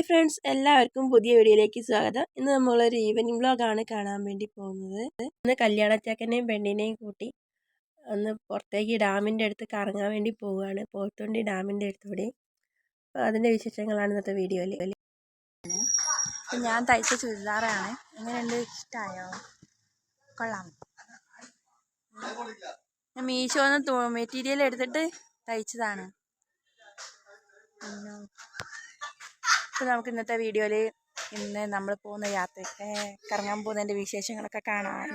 Hi friends എല്ലാവർക്കും പുതിയ വീഡിയോയിലേക്ക് സ്വാഗതം. ഇന്ന് നമ്മളൊരു ഈവനിങ് വ്ലോഗാണ് കാണാൻ വേണ്ടി പോകുന്നത്. ഇന്ന് കല്യാണച്ചക്കനെയും പെണ്ണിനെയും കൂട്ടി ഒന്ന് പുറത്തേക്ക് ഡാമിന്റെ അടുത്ത് കറങ്ങാൻ വേണ്ടി പോവുകയാണ്. പോത്തുണ്ടി ഡാമിന്റെ അടുത്തൂടെ. അപ്പോൾ അതിന്റെ വിശേഷങ്ങളാണ് ഇന്നത്തെ വീഡിയോയിൽ ഞാൻ തയ്ച്ച ചുരിദാറാണ്. എങ്ങനെയുണ്ട് ഇഷ്ടമായോ കൊള്ളാം. ഞാൻ മീഷോന്ന് മെറ്റീരിയൽ എടുത്തിട്ട് തയ്ച്ചതാണ്. പിന്നെ നമുക്ക് ഇന്നത്തെ വീഡിയോയിൽ ഇന്ന് നമ്മൾ പോകുന്ന യാത്ര കറങ്ങാൻ പോകുന്നതിന്റെ വിശേഷങ്ങളൊക്കെ കാണാം.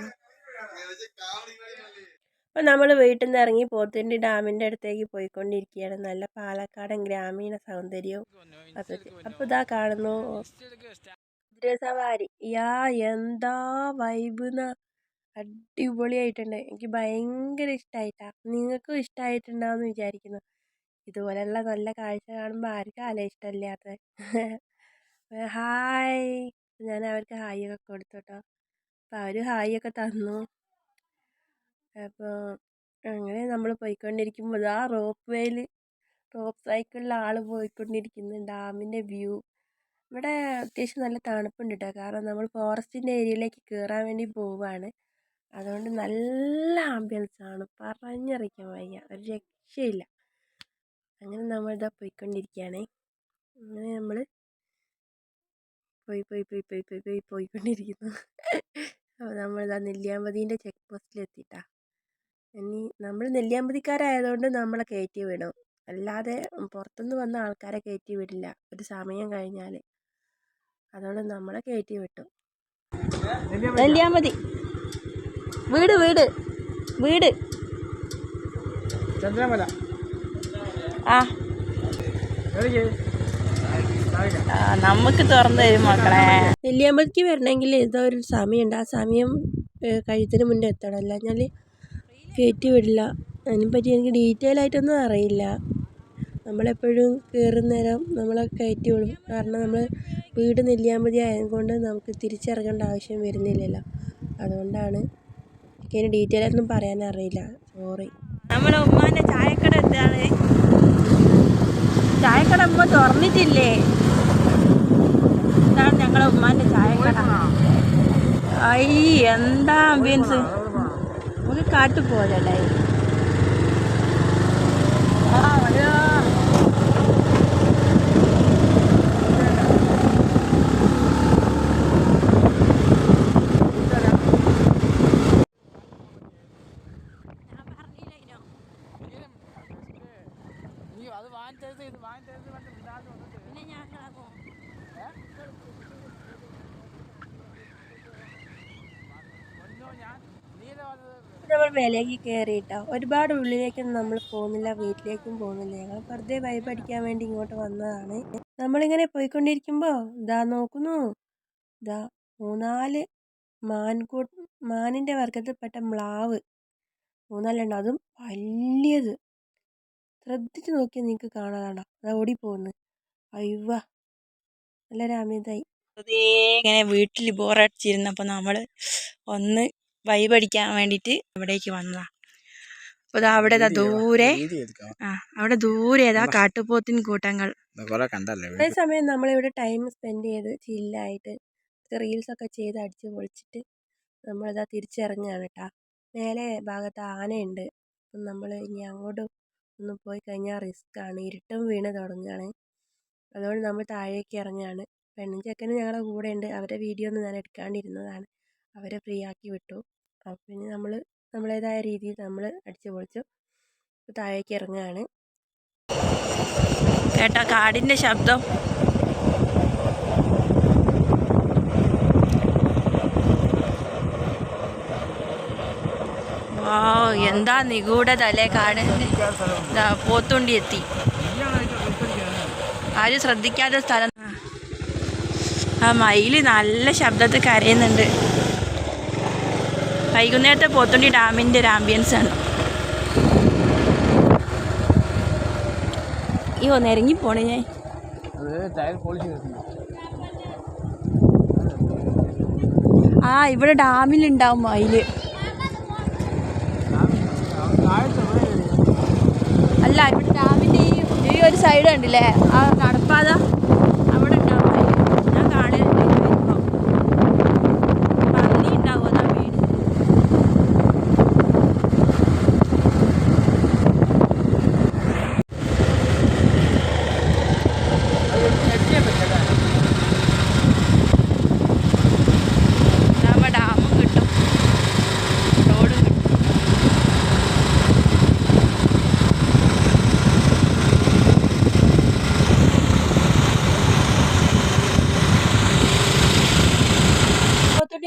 അപ്പോൾ നമ്മൾ വീട്ടിൽ നിന്ന് ഇറങ്ങി പോത്തുണ്ടി ഡാമിന്റെ അടുത്തേക്ക് പോയിക്കൊണ്ടിരിക്കുകയാണ്. നല്ല പാലക്കാടൻ ഗ്രാമീണ സൗന്ദര്യവും അപ്പോൾ ഇതാ കാണുന്നു. സവാരി യാ എന്താ വൈബ് അടിപൊളിയായിട്ടുണ്ട്. എനിക്ക് ഭയങ്കര ഇഷ്ടമായിട്ടാ നിങ്ങൾക്കും ഇഷ്ടമായിട്ടുണ്ടാവുമെന്ന് വിചാരിക്കുന്നു. ഇതുപോലെയുള്ള നല്ല കാഴ്ച കാണുമ്പോൾ ആർക്കാല്ലേ ഇഷ്ടമില്ലാത്തത് ഹായ്. ഞാൻ അവർക്ക് ഹായ് ഒക്കെ കൊടുത്തു കേട്ടോ അപ്പോൾ അവർ ഹായ് ഒക്കെ തന്നു. അപ്പോൾ അങ്ങനെ നമ്മൾ പോയിക്കൊണ്ടിരിക്കുമ്പോൾ ആ റോപ്പ് വേയിൽ റോപ്പ് സൈക്കിളിൽ ആൾ പോയിക്കൊണ്ടിരിക്കുന്നു. ഡാമിന്റെ വ്യൂ. ഇവിടെ അത്യാവശ്യം നല്ല തണുപ്പുണ്ട് കേട്ടോ കാരണം നമ്മൾ ഫോറസ്റ്റിന്റെ ഏരിയയിലേക്ക് കയറാൻ വേണ്ടി പോവുകയാണ് അതുകൊണ്ട് നല്ല ആംബിയൻസ് ആണ് പറഞ്ഞറിയിക്കാൻ വയ്യ. ഒരു രക്ഷയില്ല. അങ്ങനെ നമ്മൾ നമ്മളിതാ പോയിക്കൊണ്ടിരിക്കുകയാണ് അങ്ങനെ നമ്മൾ പോയി പോയി പോയി പോയി പോയി പോയി പോയിക്കൊണ്ടിരിക്കുന്നു. അപ്പോൾ നമ്മളിതാ നെല്ലിയാമ്പതിന്റെ ചെക്ക് പോസ്റ്റിൽ എത്തിയിട്ടാ. ഇനി നമ്മൾ നെല്ലിയാമ്പതിക്കാരായതുകൊണ്ട് നമ്മളെ കയറ്റി വിടും. അല്ലാതെ പുറത്തുനിന്ന് വന്ന ആൾക്കാരെ കയറ്റി വിടില്ല. ഒരു സമയം കഴിഞ്ഞാൽ അതുകൊണ്ട് നമ്മളെ കയറ്റി വിട്ടു. നെല്ലിയാമ്പതി. വീട് വീട് വീട്. ചന്ദ്രമല. ആ. നമുക്ക് തുറന്നു തരും മക്കളെ. നെല്ലിയാമ്പതിക്ക് വരണമെങ്കിൽ ഏതോ ഒരു സമയമുണ്ട്. ആ സമയം കഴുത്തിന് മുന്നേ എത്തണം. അല്ല ഞാൻ കയറ്റി വിടില്ല. അതിനെപ്പറ്റി എനിക്ക് ഡീറ്റെയിൽ ആയിട്ടൊന്നും അറിയില്ല. നമ്മളെപ്പോഴും കയറുന്ന നേരം നമ്മളെ കയറ്റി വിടും. കാരണം നമ്മൾ വീട് നെല്ലിയാമ്പതി ആയതുകൊണ്ട് നമുക്ക് തിരിച്ചിറങ്ങേണ്ട ആവശ്യം വരുന്നില്ലല്ലോ. അതുകൊണ്ടാണ് എനിക്ക് അതിന് ഡീറ്റെയിൽ ആയിട്ടൊന്നും പറയാനറിയില്ല. സോറി. നമ്മളെ ഉമ്മാന്റെ ചായക്കട എത്താണ് ചായക്കട ഉമ്മ തുറന്നിട്ടില്ലേ? ഇതാണ് ഞങ്ങളെ ഉമ്മാന്റെ ചായക്കട. ഐ എന്താ ആംബിയൻസ് നമുക്ക് കാട്ടു നമ്മൾ മേലേക്ക് കയറിയിട്ടോ ഒരുപാട് ഉള്ളിലേക്കൊന്നും നമ്മൾ പോകുന്നില്ല വീട്ടിലേക്കും പോകുന്നില്ല. ഞങ്ങൾ വെറുതെ വൈബ് അടിക്കാൻ വേണ്ടി ഇങ്ങോട്ട് വന്നതാണ്. നമ്മളിങ്ങനെ പോയിക്കൊണ്ടിരിക്കുമ്പോൾ ഇതാ നോക്കുന്നു. ഇതാ മൂന്നാൽ മാൻകൂ മാനിന്റെ വർഗത്തിൽപ്പെട്ട മ്ലാവ്. മൂന്നാലുണ്ട് അതും വലിയത്. ശ്രദ്ധിച്ച് നോക്കിയാൽ നിങ്ങൾക്ക് കാണാതാണ്ടോ അതാ ഓടിപ്പോകുന്നു അയ്യവ നല്ല രാമ്യതായി വെറുതെ ഇങ്ങനെ വീട്ടിൽ ബോറടിച്ചിരുന്നപ്പോൾ നമ്മൾ ഒന്ന് വൈബ് അടിക്കാൻ വേണ്ടിയിട്ട് ഇവിടേക്ക് വന്നതാ. അപ്പോൾ ദാ അവിടെ ദാ ദൂരെ ആ അവിടെ ദൂരെ ഏതാ കാട്ടുപോത്തിൻ കൂട്ടങ്ങൾ. കൊറേ കണ്ടല്ലേ അതേ സമയം നമ്മളിവിടെ ടൈം സ്പെൻഡ് ചെയ്ത് ചില്ലായിട്ട് റീൽസ് ഒക്കെ ചെയ്ത് അടിച്ച് പൊളിച്ചിട്ട് നമ്മളിതാ തിരിച്ചിറങ്ങുകയാണ് കേട്ടോ. മേലെ ഭാഗത്ത് ആനയുണ്ട്. അപ്പം നമ്മൾ ഇനി അങ്ങോട്ട് ഒന്ന് പോയി കഴിഞ്ഞാൽ റിസ്ക് ആണ്. ഇരുട്ടും വീണ് തുടങ്ങുകയാണ് അതുകൊണ്ട് നമ്മൾ താഴേക്ക് ഇറങ്ങുകയാണ് പെണ്ണും ചെക്കനും ഞങ്ങളുടെ കൂടെ ഉണ്ട് അവരുടെ വീഡിയോ ഒന്നും ഞാൻ എടുക്കാണ്ടിരുന്നതാണ്. അവരെ ഫ്രീ ആക്കി വിട്ടു. അപ്പോൾ പിന്നെ നമ്മൾ നമ്മളേതായ രീതിയിൽ നമ്മൾ അടിച്ചു പൊളിച്ചു. താഴേക്ക് ഇറങ്ങുകയാണ് കേട്ടോ കാടിന്റെ ശബ്ദം. ഓ എന്താ നിഗൂഢത അല്ലേ കാട് പോത്തുണ്ടി എത്തി. ആരും ശ്രദ്ധിക്കാത്ത സ്ഥലം. ആ മയിൽ നല്ല ശബ്ദത്തിൽ കരയുന്നുണ്ട്. വൈകുന്നേരത്തെ പോത്തുണ്ടി ഡാമിന്റെ ഒരു ആംബിയൻസ് ആണ്. ഈ ഒന്ന് ഇറങ്ങി പോണേ ഞാൻ. ആ ഇവിടെ ഡാമിലുണ്ടാവും മയിൽ. അല്ല ഇവിടെ ഡാമിന്റെ ഈ ഒരു സൈഡ് കണ്ടില്ലേ? ആ നടപ്പാത അവിടെ ഉണ്ടാവും മയിൽ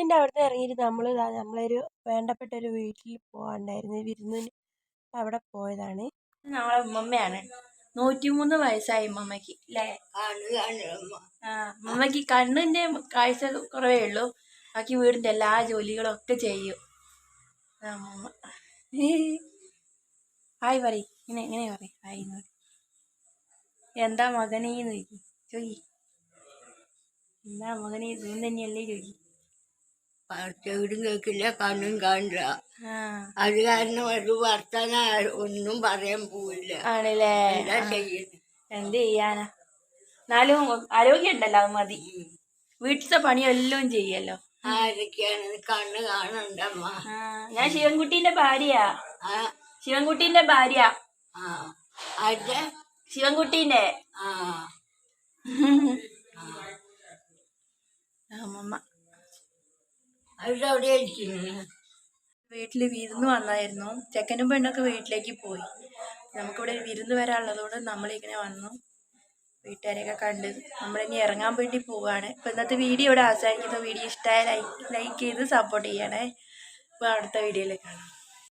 വീടിന്റെ അവിടുന്ന് ഇറങ്ങിയിട്ട് നമ്മൾ നമ്മളൊരു വേണ്ടപ്പെട്ട ഒരു വീട്ടിൽ പോകാണ്ടായിരുന്നു വിരുന്നിന് അവിടെ പോയതാണ്. നമ്മളെ ഉമ്മമ്മയാണ്. നൂറ്റിമൂന്ന് വയസ്സായി ഉമ്മമ്മക്ക് അല്ലേ ആ ഉമ്മമ്മക്ക് കണ്ണിന്റെ കാഴ്ച കുറവേ ഉള്ളൂ. ബാക്കി വീടിന്റെ എല്ലാ ജോലികളും ഒക്കെ ചെയ്യും. ആ ഹായ് പറയ്. ഇങ്ങനെ എങ്ങനെ ഹായ് പറയും എന്താ മകനേന്ന് ചോദിക്കും ചോയി എന്താ മകനെ ഇതും തന്നെയല്ലേ ചോദിക്കും ചെവിടും കേൾക്കില്ല കണ്ണും കാണില്ല. അത് കാരണം ഒരു വർത്തമാനം ഒന്നും പറയാൻ പോവില്ല. ആണല്ലേ? എന്താ. ചെയ്യുന്നത് എന്ത് ചെയ്യാനാ? എന്നാലും ആരോഗ്യം ഉണ്ടല്ലോ അത് മതി. വീട്ടിലത്തെ പണിയെല്ലാം ചെയ്യല്ലോ. ആരൊക്കെയാണ് കണ്ണ് കാണണ്ടമ്മ ആ, ഞാൻ ശിവൻകുട്ടീന്റെ ഭാര്യ ശിവൻകുട്ടീന്റെ ഭാര്യ. ശിവൻകുട്ടീന്റെ. ആ അമ്മമ്മ. ഇരിക്കുന്നു. വീട്ടിൽ വിരുന്ന് വന്നായിരുന്നു. ചെക്കനും പെണ്ണൊക്കെ വീട്ടിലേക്ക് പോയി. നമുക്കിവിടെ വിരുന്ന് വരാനുള്ളതുകൊണ്ട് നമ്മളിങ്ങനെ വന്നു. വീട്ടുകാരെയൊക്കെ കണ്ട് നമ്മളിനി ഇറങ്ങാൻ വേണ്ടി പോവാണ്. അപ്പോൾ ഇന്നത്തെ വീഡിയോ ഇവിടെ അവസാനിക്കുന്നു. വീഡിയോ ഇഷ്ടമായ ലൈക്ക് ലൈക്ക് ചെയ്ത് സപ്പോർട്ട് ചെയ്യണേ. അപ്പോൾ അടുത്ത വീഡിയോയിൽ കാണാം.